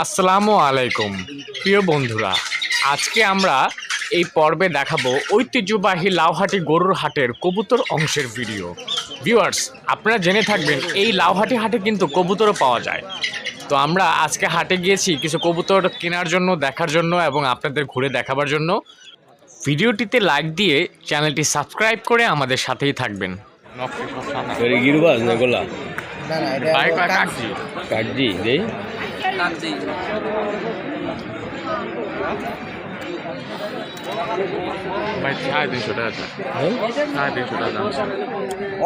আসসালামু আলাইকুম প্রিয় বন্ধুরা। আজকে আমরা এই পর্বে দেখাবো ঐতিহ্যবাহী লাউহাটি গরুর হাটের কবুতর অংশের ভিডিও ভিউয়ার্স আপনারা জেনে থাকবেন এই লাউহাটি হাটে কিন্তু কবুতরও পাওয়া যায়। তো আমরা আজকে হাটে গিয়েছি কিছু কবুতর কেনার জন্য দেখার জন্য এবং আপনাদের ঘুরে দেখাবার জন্য। ভিডিওটিতে লাইক দিয়ে চ্যানেলটি সাবস্ক্রাইব করে আমাদের সাথেই থাকবেন। গিরবাজ না গোলা? কাকজি। কাকজি দেই ভাই সাড়ে তিনশো টাকা আছে। হ্যাঁ? সাড়ে তিনশো টাকা দাম। আছে।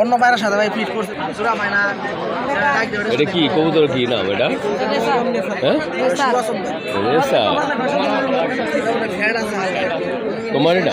অন্য বাইরের সাথে ভাই ফিট করছে সুরা মাইনা। এটা কি কবুতর কি নাম এটা? হ্যাঁ? তোমার এটা?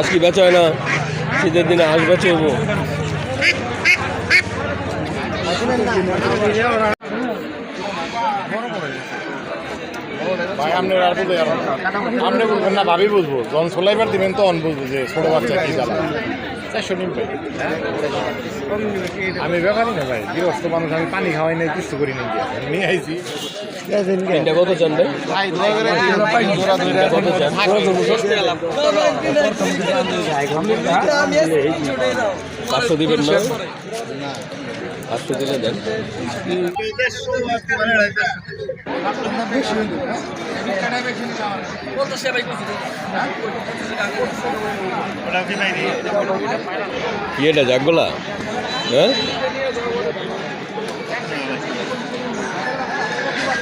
আজ কি বেচা হয় না? শীতের দিনে আজ বেচে হব। ভাই আপনি না। ভাবি বুঝব যখন সোলাইবার দিবেন বুঝব যে ছোট বাচ্চা আমি ব্যাপারই না ভাই, গৃহস্থ মানুষ, আমি পানি খাওয়াই নাই, কিছু করি দিয়া। নিয়ে আইছি। তিনটা কত চান ভাই কত চান পাঁচশো দিবেন না পাঁচশো দিলে দেন ওটা কি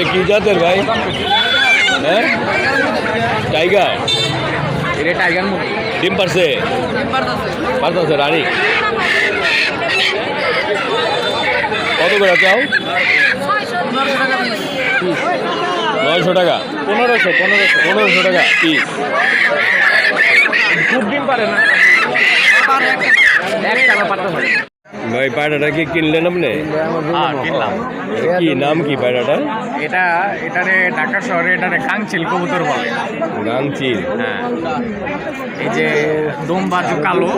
এটা কি জাতের ভাই? হ্যাঁ? টাইগার? এটা টাইগার ডিম পারছে? পারতেছে রানী। কত করে চাও? নয়শো টাকা। পনেরোশো পনেরোশো। পনেরোশো টাকা কি? খুব দিন পারে না। ভাই পায়রাটা কি কিনলেন আপনি? হ্যাঁ কিনলাম। কি নাম কি পায়রাটা? এটা এটারে ঢাকা শহরে এটারে কাংচিল কবুতর বলে। গাংচিল হ্যাঁ। এই যে দম বাজু কালো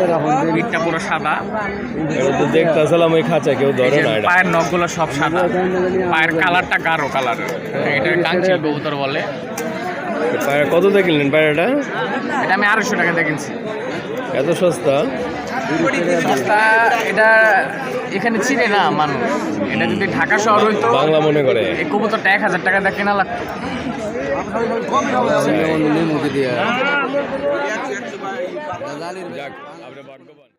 পিঠটা পুরো সাদা। এটা তো দেখতেছিলাম ওই খাঁচা কেউ ধরে না এটা। পায়ের নখগুলো সব সাদা। পায়ের কালারটা গাঢ় কালার। এটা কাংচিল কবুতর বলে। পায়রা কত দিয়ে কিনলেন পায়রাটা? এটা আমি আড়াইশো টাকা দিয়ে কিনছি। এত সস্তা? সস্তা এটা এখানে চিনে না মানুষ। এটা যদি ঢাকা শহর হইতো বাংলা মনে করে। এই কবুতরটা এক হাজার টাকা দিয়ে কেনা লাগতো।